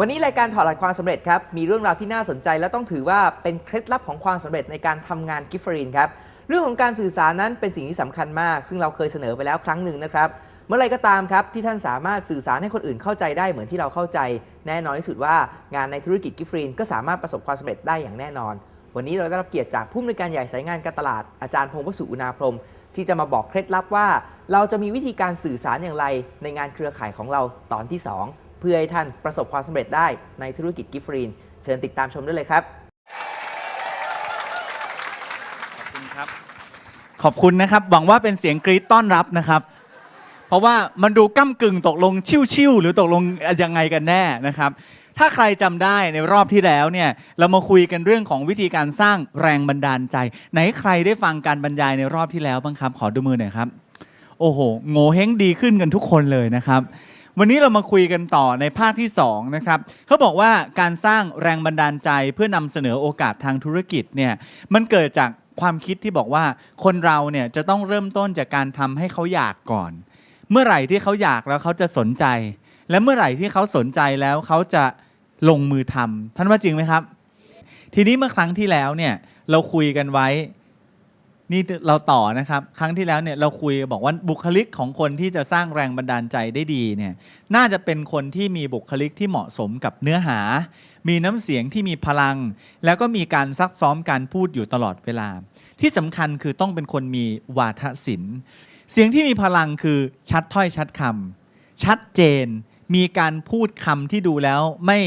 วันนี้รายการถอดรหัสความสำเร็จครับ มีเรื่องราวที่น่าสนใจและต้องถือว่าเป็นเคล็ดลับของความสำเร็จในการทำงานกิฟเฟอรีนครับ เรื่องของการสื่อสารนั้นเป็นสิ่งที่สำคัญมาก ซึ่งเราเคยเสนอไปแล้วครั้งหนึ่งนะครับ เมื่อไรก็ตามครับที่ท่านสามารถสื่อสารให้คนอื่นเข้าใจได้เหมือนที่เราเข้าใจ แน่นอนที่สุดว่างานในธุรกิจกิฟเฟอรีนก็สามารถประสบความสำเร็จได้อย่างแน่นอน วันนี้เราได้รับเกียรติจากผู้อำนวยการใหญ่สายงานการตลาดอาจารย์พงศ์วสุอุณาพรหมที่จะมาบอกเคล็ดลับว่า เราจะมีวิธีการสื่อสารอย่างไรในงานเครือข่ายของเราตอนที่ 2 เพื่อให้ท่านประสบความสำเร็จได้ในธุรกิจกิฟฟรีน เชิญติดตามชมได้เลยครับขอบคุณครับ ขอบคุณนะครับ หวังว่าเป็นเสียงกรี๊ดต้อนรับนะครับ เพราะว่ามันดูก้ากึ่งตกลงชิวๆหรือตกลงยังไงกันแน่นะครับ ถ้าใครจำได้ในรอบที่แล้วเนี่ยเรามาคุยกันเรื่องของวิธีการสร้างแรงบันดาลใจ ไหนใครได้ฟังการบรรยายในรอบที่แล้วบ้างครับ ขอดูมือหน่อยครับ โอ้โหโง่เฮงดีขึ้นกันทุกคนเลยนะครับ วันนี้เรามาคุยกันต่อในภาคที่2นะครับเขาบอกว่าการสร้างแรงบันดาลใจเพื่อนำเสนอโอกาสทางธุรกิจเนี่ยมันเกิดจากความคิดที่บอกว่าคนเราเนี่ยจะต้องเริ่มต้นจากการทำให้เขาอยากก่อน เมื่อไหร่ที่เขาอยากแล้วเขาจะสนใจ และเมื่อไหร่ที่เขาสนใจแล้วเขาจะลงมือทำท่านว่าจริงไหมครับ ทีนี้เมื่อครั้งที่แล้วเนี่ยเราคุยกันไว้ นี่เราต่อนะครับ ครั้งที่แล้วเนี่ยเราคุยบอกว่าบุคลิกของคนที่จะสร้างแรงบันดาลใจได้ดีเนี่ยน่าจะเป็นคนที่มีบุคลิกที่เหมาะสมกับเนื้อหา มีน้ำเสียงที่มีพลัง แล้วก็มีการซักซ้อมการพูดอยู่ตลอดเวลา ที่สำคัญคือต้องเป็นคนมีวาทศิลป์ เสียงที่มีพลังคือชัดถ้อยชัดคำชัดเจน มีการพูดคำที่ดูแล้วไม่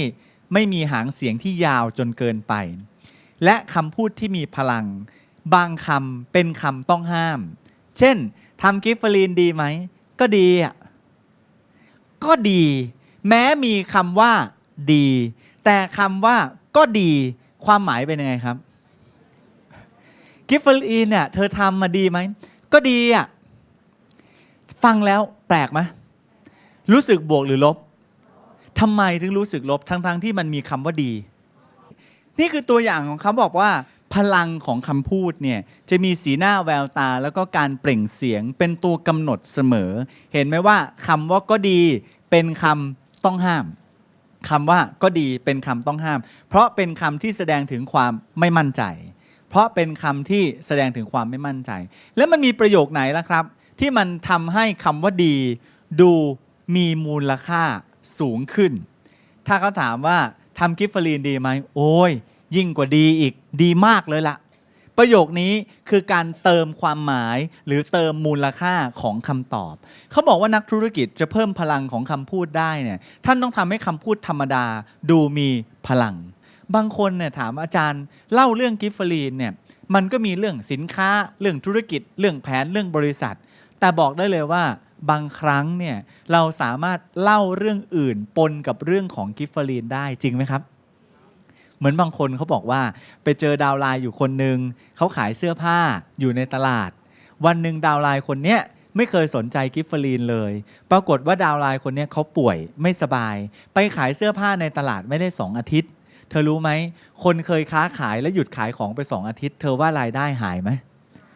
ไม่มีหางเสียงที่ยาวจนเกินไป และคำพูดที่มีพลัง บางคำเป็นคำต้องห้าม เช่นทำกิฟเฟอรีนดีไหม ก็ดีอะก็ดี แม้มีคำว่าดี แต่คำว่าก็ดีความหมายเป็นยังไงครับกิฟเฟอรีนเนี่ยเธอทำมาดีไหม ก็ดีอะฟังแล้วแปลกไหมรู้สึกบวกหรือลบทำไมถึงรู้สึกลบทั้งๆที่มันมีคำว่าดี นี่คือตัวอย่างของเขาบอกว่า พลังของคำพูดเนี่ยจะมีสีหน้าแววตาแล้วก็การเปล่งเสียงเป็นตัวกำหนดเสมอ เห็นไหมว่าคำว่าก็ดีเป็นคำต้องห้ามคำว่าก็ดีเป็นคำต้องห้าม เพราะเป็นคำที่แสดงถึงความไม่มั่นใจ เพราะเป็นคำที่แสดงถึงความไม่มั่นใจ แล้วมันมีประโยคไหนล่ะครับ ที่มันทำให้คำว่าดี ดูมีมูลค่าสูงขึ้น ถ้าเขาถามว่าทำกิฟเฟอรีนดีไหมโอ้ย ยิ่งกว่าดีอีกดีมากเลยละประโยคนี้คือการเติมความหมายหรือเติมมูลค่าของคำตอบ เขาบอกว่านักธุรกิจจะเพิ่มพลังของคำพูดได้เนี่ยท่านต้องทำให้คำพูดธรรมดาดูมีพลัง บางคนเนี่ยถามอาจารย์เล่าเรื่องกิฟฟอรีนเนี่ยมันก็มีเรื่องสินค้าเรื่องธุรกิจ เรื่องแผนเรื่องบริษัท แต่บอกได้เลยว่าบางครั้งเนี่ยเราสามารถเล่าเรื่องอื่นปนกับเรื่องของกิฟฟอรีนได้จริงไหมครับ เหมือนบางคนเขาบอกว่าไปเจอดาวไลน์อยู่คนหนึ่งเขาขายเสื้อผ้าอยู่ในตลาด วันหนึ่งดาวไลน์คนเนี้ยไม่เคยสนใจกิฟเฟอรีนเลย ปรากฏว่าดาวไลน์คนนี้เขาป่วยไม่สบาย ไปขายเสื้อผ้าในตลาดไม่ได้สองอาทิตย์ เธอรู้ไหม คนเคยค้าขายและหยุดขายของไปสองอาทิตย์ เธอว่ารายได้หายไหม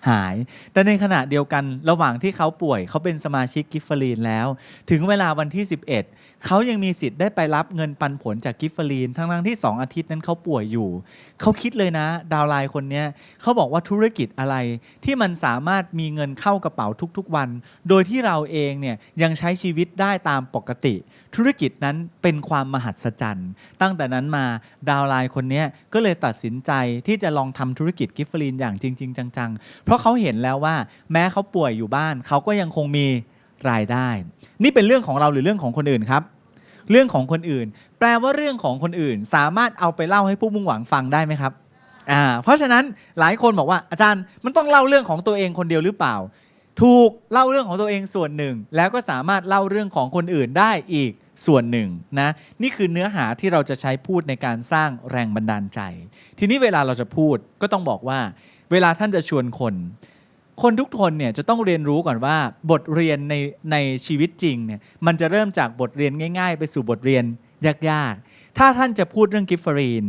หาย แต่ในขณะเดียวกันระหว่างที่เขาป่วย เขาเป็นสมาชิกกิฟเฟอรีนแล้ว ถึงเวลาวันที่ 11 เขายังมีสิทธิ์ได้ไปรับเงินปันผลจากกิฟเฟอรีน ทั้งๆที่ 2 อาทิตย์นั้นเขาป่วยอยู่ เขาคิดเลยนะ ดาวไลน์คนนี้เขาบอกว่าธุรกิจอะไรที่มันสามารถมีเงินเข้ากระเป๋าทุกๆวัน โดยที่เราเองเนี่ยยังใช้ชีวิตได้ตามปกติ ธุรกิจนั้นเป็นความมหัศจรรย์ ตั้งแต่นั้นมาดาวไลน์คนนี้ก็เลยตัดสินใจที่จะลองทำธุรกิจกิฟฟอรีนอย่างจริง ๆ จัง ๆ เพราะเขาเห็นแล้วว่า แม้เขาป่วยอยู่บ้าน เขาก็ยังคงมีรายได้ นี่เป็นเรื่องของเราหรือเรื่องของคนอื่นครับ เรื่องของคนอื่น แปลว่าเรื่องของคนอื่น สามารถเอาไปเล่าให้ผู้มุ่งหวังฟังได้ไหมครับอ่าเพราะฉะนั้นหลายคนบอกว่าอาจารย์มันต้องเล่าเรื่องของตัวเองคนเดียวหรือเปล่า ถูกเล่าเรื่องของตัวเองส่วนหนึ่ง แล้วก็สามารถเล่าเรื่องของคนอื่นได้อีก ส่วนหนึ่งนะนี่คือเนื้อหาที่เราจะใช้พูดในการสร้างแรงบันดาลใจ ทีนี้เวลาเราจะพูดก็ต้องบอกว่า เวลาท่านจะชวนคน คนทุกคนเนี่ยจะต้องเรียนรู้ก่อนว่า บทเรียนในในชีวิตจริงเนี่ยมันจะเริ่มจากบทเรียนง่าย ๆ ไปสู่บทเรียนยากๆ ถ้าท่านจะพูดเรื่องกิฟเฟอรีน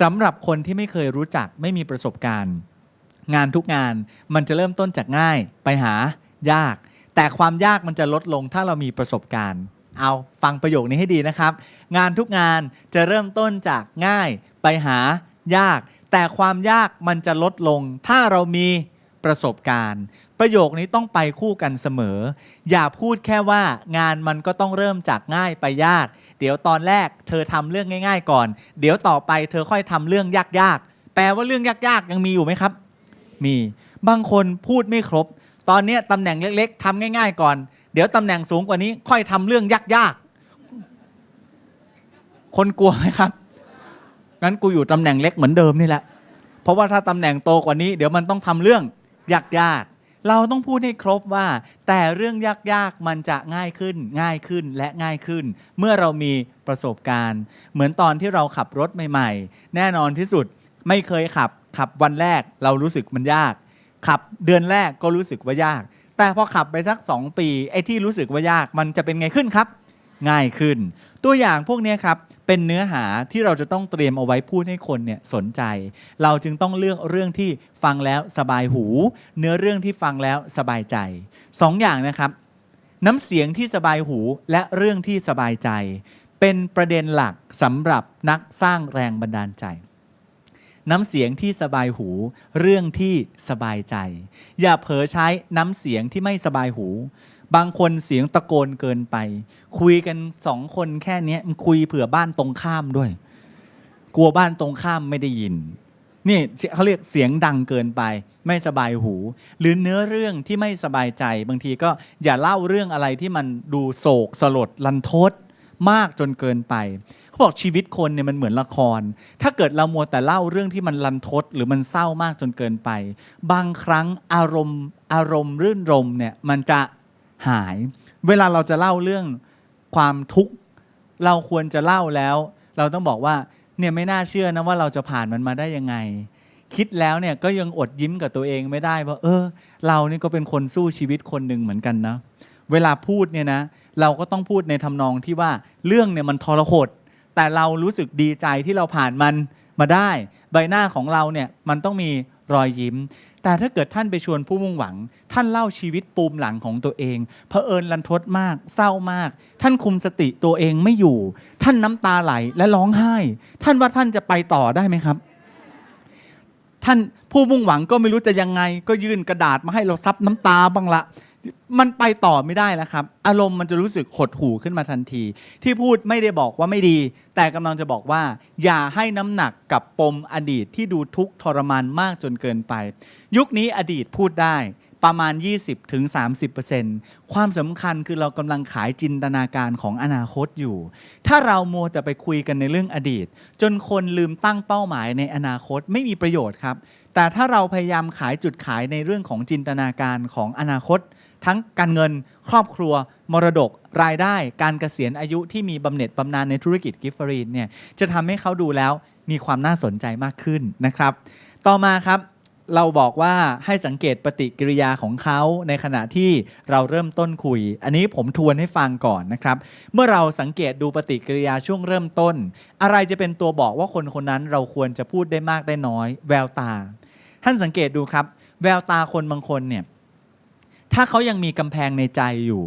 สำหรับคนที่ไม่เคยรู้จักไม่มีประสบการณ์ งานทุกงานมันจะเริ่มต้นจากง่ายไปหายาก แต่ความยากมันจะลดลงถ้าเรามีประสบการณ์ เอาฟังประโยคนี้ให้ดีนะครับ งานทุกงานจะเริ่มต้นจากง่ายไปหายาก แต่ความยากมันจะลดลง ถ้าเรามีประสบการณ์ ประโยคนี้ต้องไปคู่กันเสมอ อย่าพูดแค่ว่างานมันก็ต้องเริ่มจากง่ายไปยาก เดี๋ยวตอนแรกเธอทำเรื่องง่าย ๆ ก่อน เดี๋ยวต่อไปเธอค่อยทำเรื่องยากๆ แปลว่าเรื่องยากๆ ยังมีอยู่ไหมครับ มี บางคนพูดไม่ครบ ตอนนี้ตำแหน่งเล็ก ๆทำง่าย ๆ ก่อน เดี๋ยวตำแหน่งสูงกว่านี้ ค่อยทำเรื่องยากๆ คนกลัวไหมครับ งั้นกูอยู่ตำแหน่งเล็กเหมือนเดิมนี่แหละ เพราะว่าถ้าตำแหน่งโตกว่านี้ เดี๋ยวมันต้องทำเรื่องยากๆเราต้องพูดให้ครบว่า แต่เรื่องยากๆ มันจะง่ายขึ้น ง่ายขึ้นและง่ายขึ้น เมื่อเรามีประสบการณ์ เหมือนตอนที่เราขับรถใหม่ๆ แน่นอนที่สุดไม่เคยขับ ขับวันแรกเรารู้สึกมันยาก ขับเดือนแรกก็รู้สึกว่ายาก แต่พอขับไปสัก 2 ปี ไอ้ที่รู้สึกว่ายากมันจะเป็นไงขึ้นครับ ง่ายขึ้น ตัวอย่างพวกนี้ครับ เป็นเนื้อหาที่เราจะต้องเตรียมเอาไว้พูดให้คนเนี่ยสนใจ เราจึงต้องเลือกเรื่องที่ฟังแล้วสบายหู เนื้อเรื่องที่ฟังแล้วสบายใจสองอย่างนะครับ น้ำเสียงที่สบายหูและเรื่องที่สบายใจ เป็นประเด็นหลักสำหรับนักสร้างแรงบันดาลใจ น้ำเสียงที่สบายหู เรื่องที่สบายใจ อย่าเผลอใช้น้ำเสียงที่ไม่สบายหู บางคนเสียงตะโกนเกินไป คุยกันสองคนแค่นี้คุยเผื่อบ้านตรงข้ามด้วย กลัวบ้านตรงข้ามไม่ได้ยินนี่เขาเรียกเสียงดังเกินไป ไม่สบายหู หรือเนื้อเรื่องที่ไม่สบายใจ บางทีก็อย่าเล่าเรื่องอะไรที่มันดูโศกสลดลันทด มากจนเกินไปเขาบอกชีวิตคนเนี่ยมันเหมือนละคร ถ้าเกิดเรามัวแต่เล่าเรื่องที่มันลันทดหรือมันเศร้ามากจนเกินไป บางครั้งอารมณ์อารมณ์รื่นรมเนี่ยมันจะหาย เวลาเราจะเล่าเรื่องความทุกข์เราควรจะเล่าแล้ว เราต้องบอกว่าเนี่ยไม่น่าเชื่อนะว่าเราจะผ่านมันมาได้ยังไง คิดแล้วเนี่ยก็ยังอดยิ้มกับตัวเองไม่ได้ว่า เออ เรานี่ก็เป็นคนสู้ชีวิตคนหนึ่งเหมือนกันนะ เวลาพูดเนี่ยนะเราก็ต้องพูดในทำนองที่ว่าเรื่องเนี่ยมันทรหดแต่เรารู้สึกดีใจที่เราผ่านมันมาได้ ใบหน้าของเราเนี่ยมันต้องมีรอยยิ้ม แต่ถ้าเกิดท่านไปชวนผู้มุ่งหวัง ท่านเล่าชีวิตปูมหลังของตัวเองเผอิญลันทดมาก เศร้ามาก ท่านคุมสติตัวเองไม่อยู่ ท่านน้ำตาไหลและร้องไห้ ท่านว่าท่านจะไปต่อได้ไหมครับ ท่านผู้มุ่งหวังก็ไม่รู้จะยังไง ก็ยื่นกระดาษมาให้เราซับน้ำตาบ้างละ มันไปต่อไม่ได้แล้วครับ อารมณ์มันจะรู้สึกหดหู่ขึ้นมาทันที ที่พูดไม่ได้บอกว่าไม่ดี แต่กำลังจะบอกว่า อย่าให้น้ำหนักกับปมอดีตที่ดูทุกข์ทรมานมากจนเกินไป ยุคนี้อดีตพูดได้ประมาณ 20-30%ความสำคัญคือเรากำลังขายจินตนาการของอนาคตอยู่ ถ้าเรามัวแต่ไปคุยกันในเรื่องอดีต จนคนลืมตั้งเป้าหมายในอนาคตไม่มีประโยชน์ครับ แต่ถ้าเราพยายามขายจุดขายในเรื่องของจินตนาการของอนาคต ทั้งการเงินครอบครัว มรดก รายได้ การเกษียณอายุที่มีบำเหน็จบำนาญในธุรกิจกิฟฟรีนเนี่ยจะทำให้เขาดูแล้วมีความน่าสนใจมากขึ้นนะครับ ต่อมาครับเราบอกว่าให้สังเกตปฏิกิริยาของเขาในขณะที่เราเริ่มต้นคุย อันนี้ผมทวนให้ฟังก่อนนะครับ เมื่อเราสังเกตดูปฏิกิริยาช่วงเริ่มต้น อะไรจะเป็นตัวบอกว่าคนคนนั้นเราควรจะพูดได้มากได้น้อย แววตา ท่านสังเกตดูครับ แววตาคนบางคนเนี่ย ถ้าเขายังมีกำแพงในใจอยู่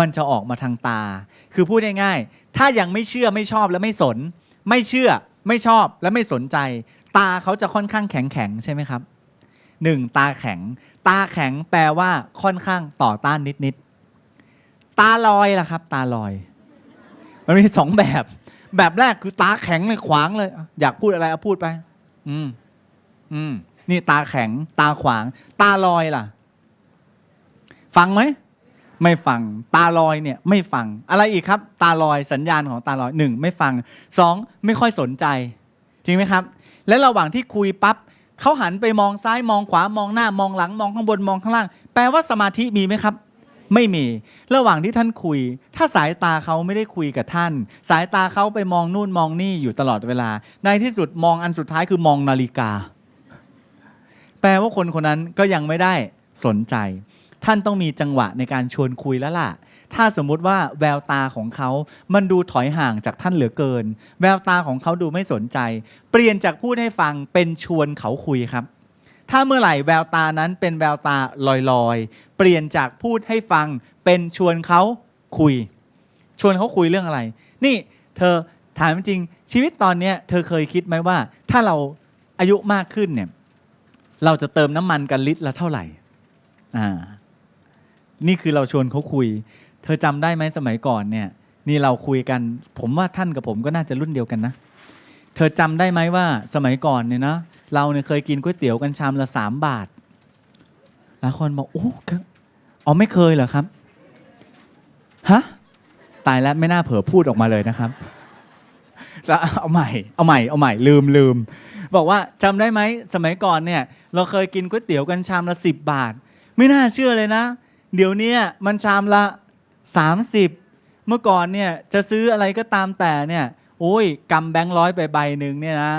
มันจะออกมาทางตา คือพูดง่ายๆถ้ายังไม่เชื่อไม่ชอบและไม่สน ไม่เชื่อไม่ชอบและไม่สนใจ ตาเขาจะค่อนข้างแข็งแข็งใช่ไหมครับหนึ่งตาแข็ง ตาแข็งแปลว่าค่อนข้างต่อต้านนิดๆตาลอยล่ะครับ ตาลอย มันมีสองแบบ แบบแรกคือตาแข็งเลยขวางเลย อยากพูดอะไรเอาพูดไป อืม อืม นี่ตาแข็ง ตาขวาง ตาลอยล่ะ ฟังไหมไม่ฟังตาลอยเนี่ยไม่ฟังอะไรอีกครับ ตาลอยสัญญาณของตาลอยหนึ่งไม่ฟังสองไม่ค่อยสนใจ จริงไหมครับ และระหว่างที่คุยปั๊บเขาหันไปมองซ้ายมองขวามองหน้ามองหลังมองข้างบนมองข้างล่าง แปลว่าสมาธิมีไหมครับ ไม่มี ระหว่างที่ท่านคุย ถ้าสายตาเขาไม่ได้คุยกับท่าน สายตาเขาไปมองนู่นมองนี่อยู่ตลอดเวลา ในที่สุดมองอันสุดท้ายคือมองนาฬิกา แปลว่าคนคนนั้นก็ยังไม่ได้สนใจ ท่านต้องมีจังหวะในการชวนคุยแล้วล่ะ ถ้าสมมุติว่าแววตาของเขา มันดูถอยห่างจากท่านเหลือเกิน แววตาของเขาดูไม่สนใจ เปลี่ยนจากพูดให้ฟังเป็นชวนเขาคุยครับ ถ้าเมื่อไหร่แววตานั้นเป็นแววตาลอยๆ เปลี่ยนจากพูดให้ฟัง เป็นชวนเขาคุย ชวนเขาคุยเรื่องอะไร นี่เธอถามจริง ชีวิตตอนเนี้ยเธอเคยคิดไหมว่า ถ้าเราอายุมากขึ้นเนี่ยเราจะเติมน้ำมันกันลิตรละเท่าไหร่ อ่า นี่คือเราชวนเขาคุย เธอจำได้ไหมสมัยก่อนเนี่ย นี่เราคุยกัน ผมว่าท่านกับผมก็น่าจะรุ่นเดียวกันนะ เธอจำได้ไหมว่าสมัยก่อนเนี่ยนะเราเนี่ยเคยกินก๋วยเตี๋ยวกันชามละสามบาทหลายคนบอกโอ้อ๋อไม่เคยเหรอครับฮะตายแล้วไม่น่าเผลอพูดออกมาเลยนะครับแล้วเอาใหม่ เอาใหม่ เอาใหม่ ลืมลืม บอกว่าจำได้ไหมสมัยก่อนเนี่ย เราเคยกินก๋วยเตี๋ยวกันชามละสิบบาท ไม่น่าเชื่อเลยนะ เดี๋ยวนี้มันชามละสามสิบเมื่อก่อนเนี่ยจะซื้ออะไรก็ตามแต่เนี่ยโอ้ยกำแบงค์ร้อยไปใบหนึ่งเนี่ยนะ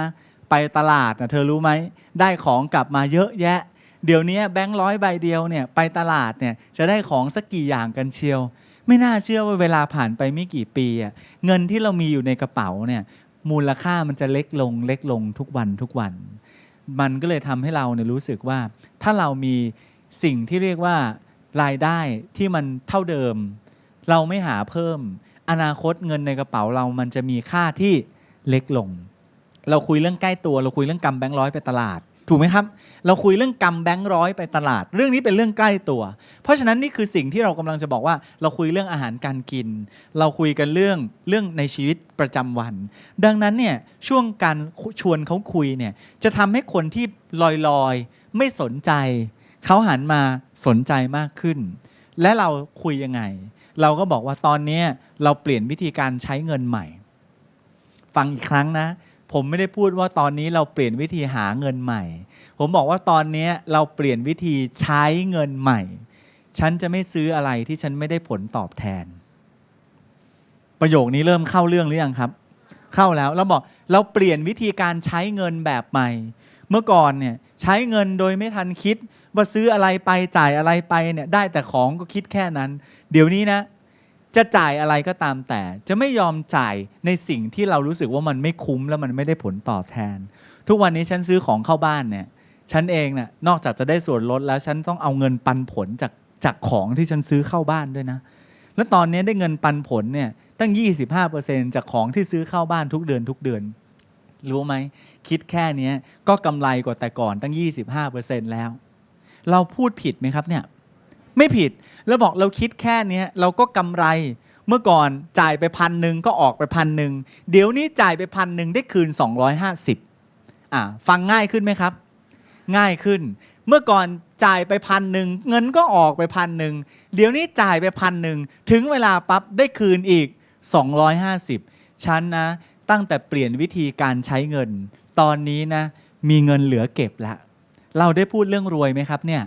ไปตลาดนะเธอรู้ไหมได้ของกลับมาเยอะแยะ เดี๋ยวนี้แบงค์ร้อยใบเดียวเนี่ยไปตลาดเนี่ยจะได้ของสักกี่อย่างกันเชียว ไม่น่าเชื่อว่าเวลาผ่านไปไม่กี่ปีอะเงินที่เรามีอยู่ในกระเป๋าเนี่ยมูลค่ามันจะเล็กลงเล็กลงทุกวันทุกวัน มันก็เลยทำให้เราเนี่ยรู้สึกว่า ถ้าเรามีสิ่งที่เรียกว่า รายได้ที่มันเท่าเดิม เราไม่หาเพิ่ม อนาคตเงินในกระเป๋าเรามันจะมีค่าที่เล็กลง เราคุยเรื่องใกล้ตัว เราคุยเรื่องกำแบงค์ร้อยไปตลาด ถูกไหมครับ เราคุยเรื่องกำแบงค์ร้อยไปตลาด เรื่องนี้เป็นเรื่องใกล้ตัว เพราะฉะนั้นนี่คือสิ่งที่เรากำลังจะบอกว่า เราคุยเรื่องอาหารการกิน เราคุยกันเรื่องเรื่องในชีวิตประจำวัน ดังนั้นเนี่ยช่วงการชวนเขาคุยเนี่ยจะทำให้คนที่ลอยลอยๆไม่สนใจ เขาหันมาสนใจมากขึ้น และเราคุยยังไง เราก็บอกว่าตอนนี้เราเปลี่ยนวิธีการใช้เงินใหม่ ฟังอีกครั้งนะ ผมไม่ได้พูดว่าตอนนี้เราเปลี่ยนวิธีหาเงินใหม่ ผมบอกว่าตอนนี้เราเปลี่ยนวิธีใช้เงินใหม่ ฉันจะไม่ซื้ออะไรที่ฉันไม่ได้ผลตอบแทน ประโยคนี้เริ่มเข้าเรื่องหรือยังครับ เข้าแล้วเราบอกเราเปลี่ยนวิธีการใช้เงินแบบใหม่ เมื่อก่อนเนี่ยใช้เงินโดยไม่ทันคิด ว่าซื้ออะไรไปจ่ายอะไรไปเนี่ยได้แต่ของก็คิดแค่นั้น เดี๋ยวนี้นะ จะจ่ายอะไรก็ตามแต่ จะไม่ยอมจ่ายในสิ่งที่เรารู้สึกว่ามันไม่คุ้มแล้วมันไม่ได้ผลตอบแทน ทุกวันนี้ฉันซื้อของเข้าบ้านเนี่ยฉันเองเนี่ยนอกจากจะได้ส่วนลดแล้วฉันต้องเอาเงินปันผลจากจากของที่ฉันซื้อเข้าบ้านด้วยนะ แล้วตอนนี้ได้เงินปันผลเนี่ยตั้ง 25%จากของที่ซื้อเข้าบ้านทุกเดือนทุกเดือน รู้ไหม คิดแค่เนี้ยก็กำไรกว่าแต่ก่อนตั้ง 25%แล้ว เราพูดผิดไหมครับเนี่ยไม่ผิดแล้วบอกเราคิดแค่เนี้ยเราก็กำไรเมื่อก่อนจ่ายไปพันหนึ่งก็ออกไปพันหนึ่งเดี๋ยวนี้จ่ายไปพันหนึ่งได้คืน 250อ่าฟังง่ายขึ้นไหมครับ ง่ายขึ้น เมื่อก่อนจ่ายไปพันหนึ่งเงินก็ออกไปพันหนึ่งเดี๋ยวนี้จ่ายไปพันหนึ่งถึงเวลาปั๊บได้คืนอีก 250 ฉันนะ ตั้งแต่เปลี่ยนวิธีการใช้เงิน ตอนนี้นะ มีเงินเหลือเก็บแล้วเราได้พูดเรื่องรวยไหมครับเนี่ย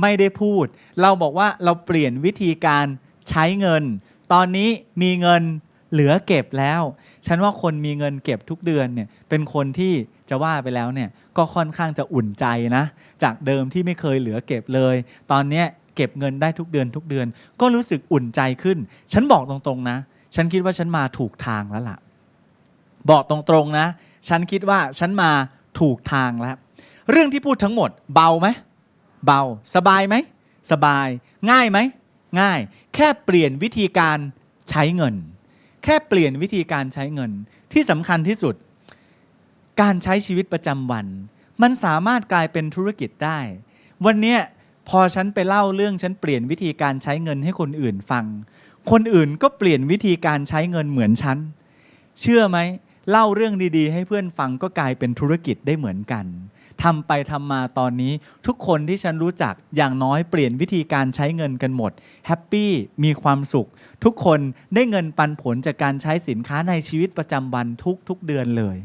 ไม่ได้พูด เราบอกว่าเราเปลี่ยนวิธีการใช้เงิน ตอนนี้มีเงินเหลือเก็บแล้ว ฉันว่าคนมีเงินเก็บทุกเดือนเนี่ย เป็นคนที่จะว่าไปแล้วเนี่ย ก็ค่อนข้างจะอุ่นใจนะ จากเดิมที่ไม่เคยเหลือเก็บเลย ตอนเนี้ยเก็บเงินได้ทุกเดือนทุกเดือน ก็รู้สึกอุ่นใจขึ้น ฉันบอกตรงๆนะ ฉันคิดว่าฉันมาถูกทางแล้วล่ะ บอกตรงๆนะ ฉันคิดว่าฉันมาถูกทางแล้ว เรื่องที่พูดทั้งหมด เบาไหมเบาสบายไหมสบาย ง่ายไหมง่าย แค่เปลี่ยนวิธีการใช้เงิน แค่เปลี่ยนวิธีการใช้เงิน ที่สำคัญที่สุด การใช้ชีวิตประจำวัน มันสามารถกลายเป็นธุรกิจได้ วันนี้พอฉันไปเล่าเรื่องฉันเปลี่ยนวิธีการใช้เงินให้คนอื่นฟัง คนอื่นก็เปลี่ยนวิธีการใช้เงินเหมือนฉัน เชื่อไหม เล่าเรื่องดีๆ ให้เพื่อนฟังก็กลายเป็นธุรกิจได้เหมือนกันทำไปทำมาตอนนี้ทุกคนที่ฉันรู้จักอย่างน้อยเปลี่ยนวิธีการใช้เงินกันหมดแฮปปี้มีความสุข ทุกคนได้เงินปันผลจากการใช้สินค้าในชีวิตประจำวันทุกๆเดือนเลย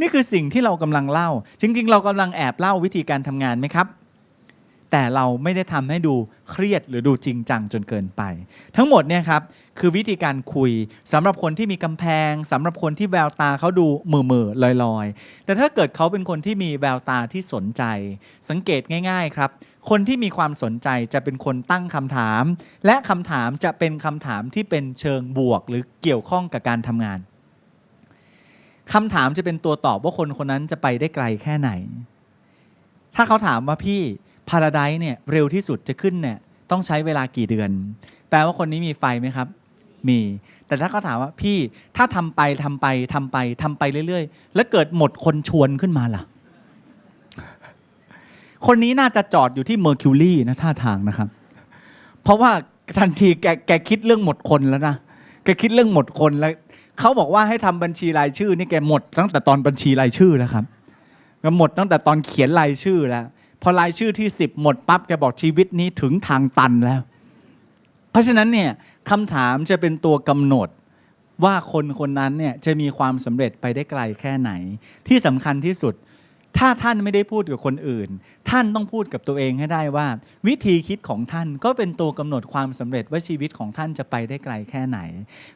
นี่คือสิ่งที่เรากำลังเล่า จริงๆ เรากำลังแอบเล่าวิธีการทำงานไหมครับ แต่เราไม่ได้ทำให้ดูเครียดหรือดูจริงจังจนเกินไป ทั้งหมดเนี่ยครับคือวิธีการคุยสำหรับคนที่มีกำแพงสำหรับคนที่แววตาเขาดูเมื่อเมื่อลอยลอยๆ แต่ถ้าเกิดเขาเป็นคนที่มีแววตาที่สนใจ สังเกตง่าย ๆ ครับ คนที่มีความสนใจจะเป็นคนตั้งคำถาม และคำถามจะเป็นคำถามที่เป็นเชิงบวก หรือเกี่ยวข้องกับการทำงานคำถามจะเป็นตัวตอบว่าคนคนนั้นจะไปได้ไกลแค่ไหน ถ้าเขาถามว่าพี่ พาราไดเนี่ยเร็วที่สุดจะขึ้นเนี่ยต้องใช้เวลากี่เดือน แปลว่าคนนี้มีไฟไหมครับ มี แต่ถ้าเขาถามว่าพี่ถ้าทำไปทำไปทำไปทำไปเรื่อยๆ แล้วเกิดหมดคนชวนขึ้นมาล่ะ คนนี้น่าจะจอดอยู่ที่เมอร์คิวรีนะท่าทางนะครับ เพราะว่าทันทีแกแกคิดเรื่องหมดคนแล้วนะ แกคิดเรื่องหมดคนแล้วเขาบอกว่าให้ทำบัญชีรายชื่อ นี่แกหมดตั้งแต่ตอนบัญชีรายชื่อแล้วครับแกหมดตั้งแต่ตอนเขียนรายชื่อแล้ว พอรายชื่อที่สิบหมดปั๊บแกบอกชีวิตนี้ถึงทางตันแล้ว เพราะฉะนั้นเนี่ยคำถามจะเป็นตัวกำหนดว่าคนคนนั้นเนี่ยจะมีความสำเร็จไปได้ไกลแค่ไหน ที่สำคัญที่สุด ถ้าท่านไม่ได้พูดกับคนอื่น ท่านต้องพูดกับตัวเองให้ได้ว่า วิธีคิดของท่านก็เป็นตัวกำหนดความสำเร็จว่าชีวิตของท่านจะไปได้ไกลแค่ไหน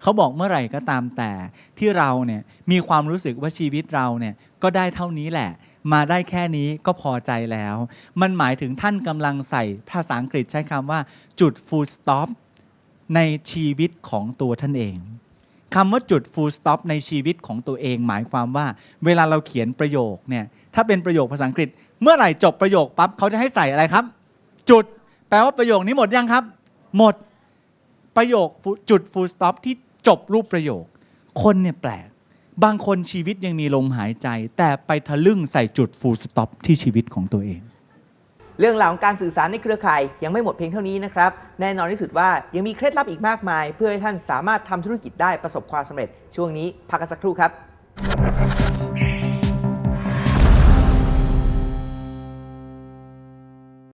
เขาบอกเมื่อไหร่ก็ตามแต่ที่เราเนี่ยมีความรู้สึกว่าชีวิตเราเนี่ยก็ได้เท่านี้แหละ มาได้แค่นี้ก็พอใจแล้ว มันหมายถึงท่านกำลังใส่ภาษาอังกฤษใช้คำว่า จุด full stop ในชีวิตของตัวท่านเองคำว่าจุด full stop ในชีวิตของตัวเอง หมายความว่า เวลาเราเขียนประโยคเนี่ยถ้าเป็นประโยคภาษาอังกฤษ เมื่อไหร่จบประโยคปั๊บเขาจะให้ใส่อะไรครับ จุด แปลว่าประโยคนี้หมดยังครับ หมดประโยคจุด full stop ที่จบรูปประโยค คนเนี่ยแปลก บางคนชีวิตยังมีลมหายใจ แต่ไปทะลึ่งใส่จุดฟูลสต็อปที่ชีวิตของตัวเอง เรื่องราวของการสื่อสารในเครือข่ายยังไม่หมดเพียงเท่านี้นะครับ แน่นอนที่สุดว่ายังมีเคล็ดลับอีกมากมาย เพื่อให้ท่านสามารถทำธุรกิจได้ประสบความสำเร็จ ช่วงนี้พักกันสักครู่ครับ